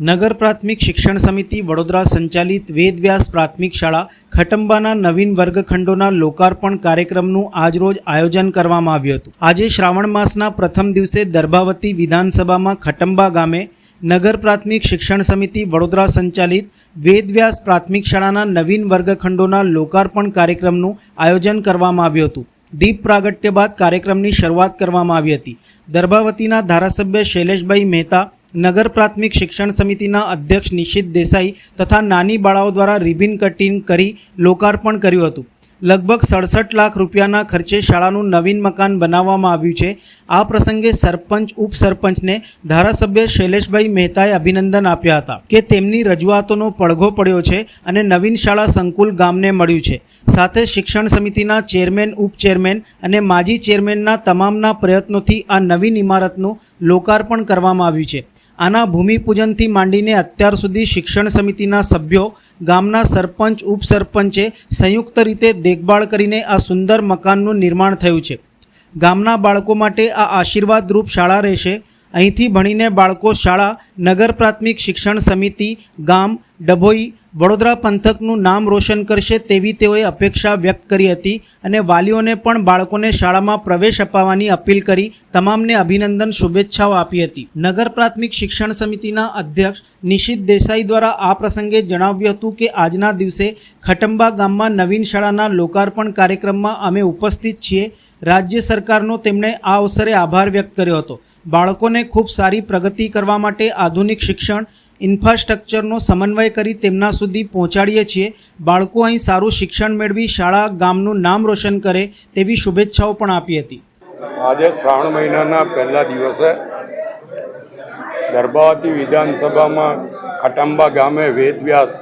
નગર પ્રાથમિક શિક્ષણ સમિતિ વડોદરા સંચાલિત વેદવ્યાસ પ્રાથમિક શાળા ખટંબાના નવીન વર્ગખંડોના લોકાર્પણ કાર્યક્રમનું આજરોજ આયોજન કરવામાં આવ્યું હતું. આજે શ્રાવણ માસના પ્રથમ દિવસે દર્ભાવતી વિધાનસભામાં ખટંબા ગામે નગર પ્રાથમિક શિક્ષણ સમિતિ વડોદરા સંચાલિત વેદવ્યાસ પ્રાથમિક શાળાના નવીન વર્ગખંડોના લોકાર્પણ કાર્યક્રમનું આયોજન કરવામાં આવ્યું હતું. દીપ પ્રાગટ્ય બાદ કાર્યક્રમની શરૂઆત કરવામાં આવી હતી. દર્ભાવતીના ધારાસભ્ય શૈલેષભાઈ મહેતા, નગર પ્રાથમિક શિક્ષણ સમિતિના અધ્યક્ષ નિશિત દેસાઈ તથા નાની બાળાઓ દ્વારા રિબિન કટિંગ કરી લોકાર્પણ કર્યું હતું. લગભગ સડસઠ લાખ રૂપિયાના ખર્ચે શાળાનું નવીન મકાન બનાવવામાં આવ્યું છે. આ પ્રસંગે સરપંચ, ઉપસરપંચને ધારાસભ્ય શૈલેષભાઈ મહેતાએ અભિનંદન આપ્યા હતા કે તેમની રજૂઆતોનો પડઘો પડ્યો છે અને નવીન શાળા સંકુલ ગામને મળ્યું છે. સાથે શિક્ષણ સમિતિના ચેરમેન, ઉપચેરમેન અને માજી ચેરમેનના તમામના પ્રયત્નોથી આ નવીન ઇમારતનું લોકાર્પણ કરવામાં આવ્યું છે. આના ભૂમિપૂજનથી માંડીને અત્યાર સુધી શિક્ષણ સમિતિના સભ્યો, ગામના સરપંચ, ઉપસરપંચે સંયુક્ત રીતે દેખભાળ કરીને આ સુંદર મકાનનું નિર્માણ થયું છે. ગામના બાળકો માટે આ આશીર્વાદરૂપ શાળા રહેશે. અહીંથી ભણીને બાળકો શાળા, નગર પ્રાથમિક શિક્ષણ સમિતિ, ગામ, ડભોઈ વડોદરા પંથકનું નામ રોશન કરશે તેવી તેઓએ અપેક્ષા વ્યક્ત કરી હતી અને વાલીઓને પણ બાળકોને શાળામાં પ્રવેશ અપાવવાની અપીલ કરી તમામને અભિનંદન, શુભેચ્છાઓ આપી હતી. નગર પ્રાથમિક શિક્ષણ સમિતિના અધ્યક્ષ નિશિત દેસાઈ દ્વારા આ પ્રસંગે જણાવ્યું હતું કે આજના દિવસે ખટંબા ગામમાં નવીન શાળાના લોકાર્પણ કાર્યક્રમમાં અમે ઉપસ્થિત છીએ. રાજ્ય સરકારનો તેમણે આ અવસરે આભાર વ્યક્ત કર્યો હતો. બાળકોને ખૂબ સારી પ્રગતિ કરવા માટે આધુનિક શિક્ષણ ઇન્ફ્રાસ્ટ્રક્ચરનો સમન્વય કરી તેમના સુધી પહોંચાડીએ છીએ. બાળકો અહીં સારું શિક્ષણ મેળવી શાળા ગામનું નામ રોશન કરે તેવી શુભેચ્છાઓ પણ આપી હતી. આજે શ્રાવણ મહિનાના પહેલા દિવસે ગર્ભાવતી વિધાનસભામાં ખટાંબા ગામે વેદવ્યાસ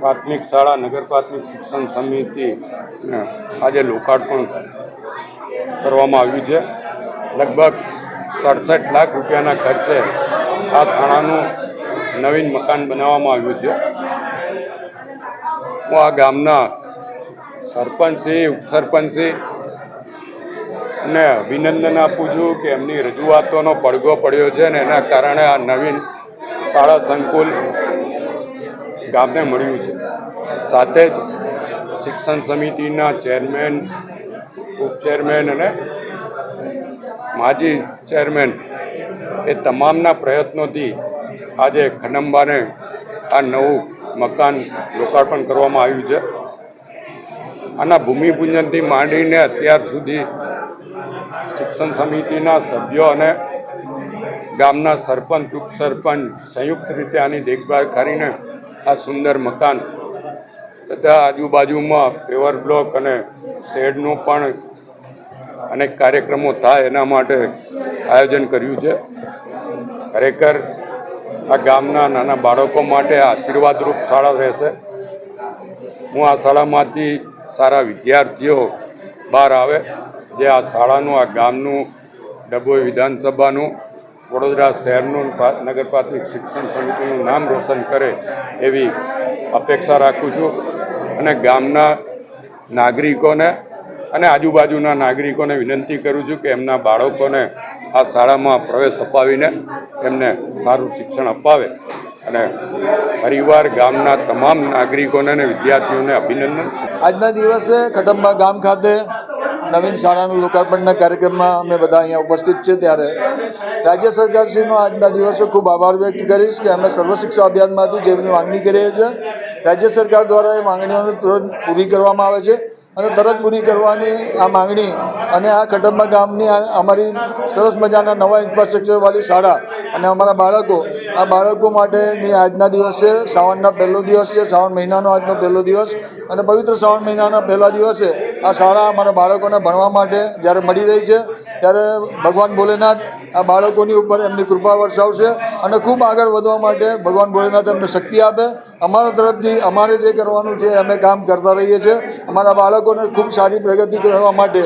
પ્રાથમિક શાળા, નગર પ્રાથમિક શિક્ષણ સમિતિ આજે લોકાર્પણ કરવામાં આવ્યું છે. લગભગ સડસઠ લાખ રૂપિયાના ખર્ચે આ શાળાનું નવીન મકાન બનાવવામાં આવ્યું છે. હું આ ગામના સરપંચશ્રી ઉપસરપંચશ્રી ને અભિનંદન આપું છું કે એમની રજૂઆતોનો પડઘો પડ્યો છે ને એના કારણે આ નવીન શાળા સંકુલ ગામને મળ્યું છે. સાથે જ શિક્ષણ સમિતિના ચેરમેન ઉપચેરમેન અને માજી ચેરમેન એ તમામના પ્રયત્નોથી આજે ખડંબાને આ નવું મકાન લોકાર્પણ કરવામાં આવ્યું છે. આના ભૂમિપૂજનથી માંડીને અત્યાર સુધી શિક્ષણ સમિતિના સભ્યો અને ગામના સરપંચ, ઉપસરપંચ સંયુક્ત રીતે આની દેખભાળ કરીને આ સુંદર મકાન તથા આજુબાજુમાં પેવર બ્લોક અને શેડનું પણ અનેક કાર્યક્રમો થાય એના માટે આયોજન કર્યું છે. ખરેખર આ ગામના નાના બાળકો માટે આશીર્વાદરૂપ શાળા રહેશે. હું આ શાળામાંથી સારા વિદ્યાર્થીઓ બહાર આવે, જે આ શાળાનું, આ ગામનું, ડભોઈ વિધાનસભાનું, વડોદરા શહેરનું નગરપાત્રિક શિક્ષણ સમિતિનું નામ રોશન કરે એવી અપેક્ષા રાખું છું. અને ગામના નાગરિકોને અને આજુબાજુના નાગરિકોને વિનંતી કરું છું કે એમના બાળકોને આ શાળામાં પ્રવેશ અપાવીને એમને સારું શિક્ષણ અપાવે અને પરિવાર ગામના તમામ નાગરિકોને અને વિદ્યાર્થીઓને અભિનંદન આજના દિવસે ખટંબા ગામ ખાતે નવીન શાળાનું લોકાર્પણના કાર્યક્રમમાં અમે બધા અહીંયા ઉપસ્થિત છે ત્યારે રાજ્ય સરકારશ્રીનો આજના દિવસે ખૂબ આભાર વ્યક્ત કરીશ કે અમે સર્વ શિક્ષા અભિયાનમાંથી જેમની માંગણી કરીએ છીએ રાજ્ય સરકાર દ્વારા એ માંગણીઓને તુરંત પૂરી કરવામાં આવે છે. અને તરત પૂરી કરવાની આ માંગણી અને આ કટંબા ગામની અમારી સરસ મજાના નવા ઇન્ફ્રાસ્ટ્રક્ચરવાળી શાળા અને અમારા બાળકો, આ બાળકો માટેની આજના દિવસે શ્રાવણના પહેલો દિવસ છે, શ્રાવણ મહિનાનો આજનો પહેલો દિવસ અને પવિત્ર શ્રાવણ મહિનાના પહેલા દિવસે આ શાળા અમારા બાળકોને ભણવા માટે જ્યારે મળી રહી છે, ત્યારે ભગવાન ભોલેનાથ આ બાળકોની ઉપર એમની કૃપા વરસાવશે અને ખૂબ આગળ વધવા માટે ભગવાન ભોળેનાથ એમને શક્તિ આપે. અમારા તરફથી અમારે જે કરવાનું છે, અમે કામ કરતા રહીએ છીએ. અમારા બાળકોને ખૂબ સારી પ્રગતિ કરવા માટે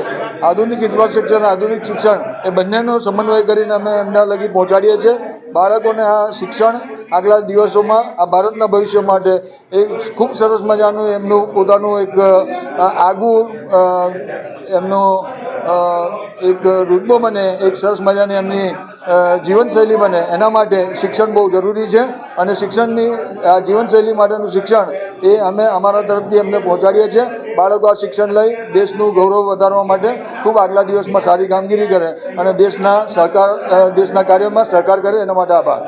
આધુનિક ઇન્ફ્રાસ્ટ્રક્ચર અને આધુનિક શિક્ષણ એ બંનેનો સમન્વય કરીને અમે એમના લગી પહોંચાડીએ છીએ. બાળકોને આ શિક્ષણ આગલા દિવસોમાં, આ ભારતના ભવિષ્ય માટે એ ખૂબ સરસ મજાનું એમનું પોતાનું એક આગવું એમનું એક રૂતબો બને, એક સરસ મજાની એમની જીવનશૈલી બને. એના માટે શિક્ષણ બહુ જરૂરી છે અને શિક્ષણની, આ જીવનશૈલી માટેનું શિક્ષણ એ અમે અમારા તરફથી એમને પહોંચાડીએ છીએ. બાળકો આ શિક્ષણ લઈ દેશનું ગૌરવ વધારવા માટે ખૂબ આગલા દિવસમાં સારી કામગીરી કરે અને દેશના સહકાર દેશના કાર્યમાં સહકાર કરે એના માટે આભાર.